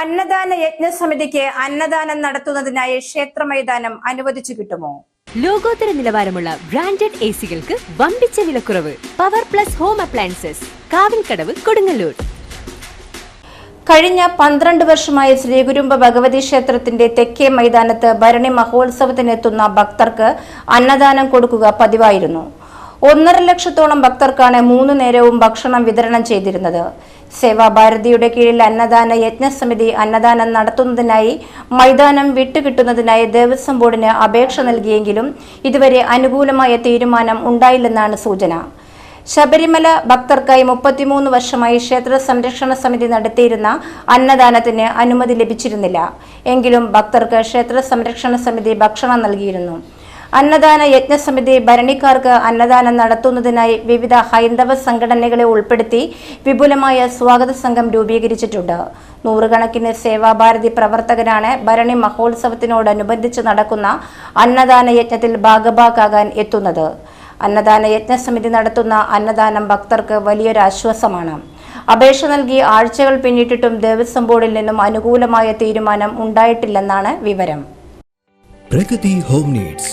അന്നദാന യജ്ഞ സമിതിക്ക് അന്നദാനം നടത്തുന്നതിനായി ക്ഷേത്ര മൈതാനം അനുവദിച്ചു കിട്ടുമോ? ലോകോത്തര നിലവാരമുള്ള ബ്രാൻഡഡ് എ സികൾക്ക് വമ്പിച്ച വിലക്കുറവ്. Power plus home appliances Kavilkadavu Kodungallur. കഴിഞ്ഞ പന്ത്രണ്ട് വർഷമായി ശ്രീകുരുമ്പ ഭഗവതി ക്ഷേത്രത്തിന്റെ തെക്കേ മൈതാനത്ത് ഭരണി മഹോത്സവത്തിനെത്തുന്ന ഭക്തർക്ക് അന്നദാനം കൊടുക്കുക പതിവായിരുന്നു. ഒന്നര ലക്ഷത്തോളം ഭക്തർക്കാണ് മൂന്നു നേരവും ഭക്ഷണം വിതരണം ചെയ്തിരുന്നത്. സേവാഭാരതിയുടെ കീഴിൽ അന്നദാന യജ്ഞസമിതി അന്നദാനം നടത്തുന്നതിനായി മൈതാനം വിട്ടുകിട്ടുന്നതിനായി ദേവസ്വം ബോർഡിന് അപേക്ഷ നൽകിയെങ്കിലും ഇതുവരെ അനുകൂലമായ തീരുമാനം ഉണ്ടായില്ലെന്നാണ് സൂചന. ശബരിമല ഭക്തർക്കായി മുപ്പത്തിമൂന്ന് വർഷമായി ക്ഷേത്ര സംരക്ഷണ സമിതി നടത്തിയിരുന്ന അന്നദാനത്തിന് അനുമതി ലഭിച്ചിരുന്നില്ല. എങ്കിലും ഭക്തർക്ക് ക്ഷേത്ര സംരക്ഷണ സമിതി ഭക്ഷണം നൽകിയിരുന്നു. അന്നദാന യജ്ഞസമിതി ഭരണിക്കാർക്ക് അന്നദാനം നടത്തുന്നതിനായി വിവിധ ഹൈന്ദവ സംഘടനകളെ ഉൾപ്പെടുത്തി വിപുലമായ സ്വാഗത സംഘം രൂപീകരിച്ചിട്ടുണ്ട്. നൂറുകണക്കിന് സേവാഭാരതി പ്രവർത്തകരാണ് ഭരണി മഹോത്സവത്തിനോടനുബന്ധിച്ച് നടക്കുന്ന അന്നദാന യജ്ഞത്തിൽ ഭാഗഭാക്കാകാൻ എത്തുന്നത്. അന്നദാന യജ്ഞസമിതി നടത്തുന്ന അന്നദാനം ഭക്തർക്ക് വലിയൊരു ആശ്വാസമാണ്. അപേക്ഷ നൽകി ആഴ്ചകൾ പിന്നിട്ടിട്ടും ദേവസ്വം ബോർഡിൽ നിന്നും അനുകൂലമായ തീരുമാനം ഉണ്ടായിട്ടില്ലെന്നാണ് വിവരം. Pragati home needs